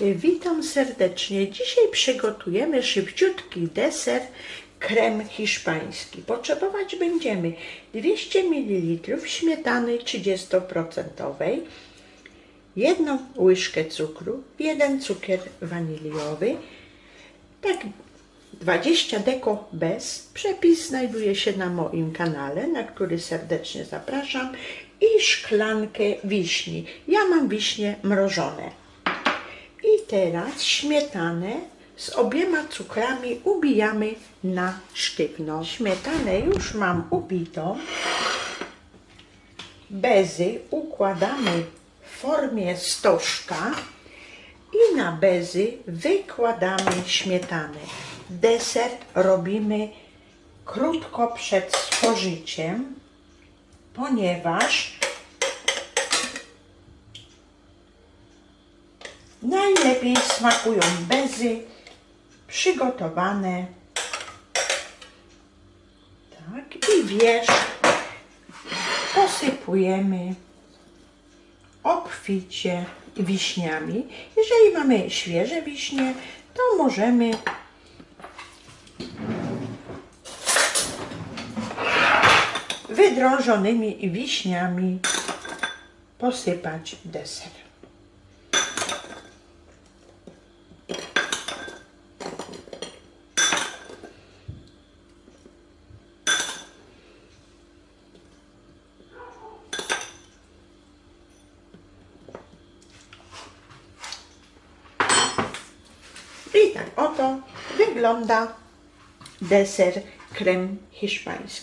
Witam serdecznie. Dzisiaj przygotujemy szybciutki deser krem hiszpański. Potrzebować będziemy 200 ml śmietany 30%, jedną łyżkę cukru, jeden cukier waniliowy, tak 20 deko bez. Przepis znajduje się na moim kanale, na który serdecznie zapraszam i szklankę wiśni. Ja mam wiśnie mrożone. Teraz śmietanę z obiema cukrami ubijamy na sztywno. Śmietanę już mam ubitą. Bezy układamy w formie stożka i na bezy wykładamy śmietanę. Deser robimy krótko przed spożyciem, ponieważ Najlepiej smakują bezy przygotowane. Tak, i wierzch posypujemy obficie wiśniami. Jeżeli mamy świeże wiśnie, to możemy wydrążonymi wiśniami posypać deser. I tak oto wygląda deser krem hiszpański.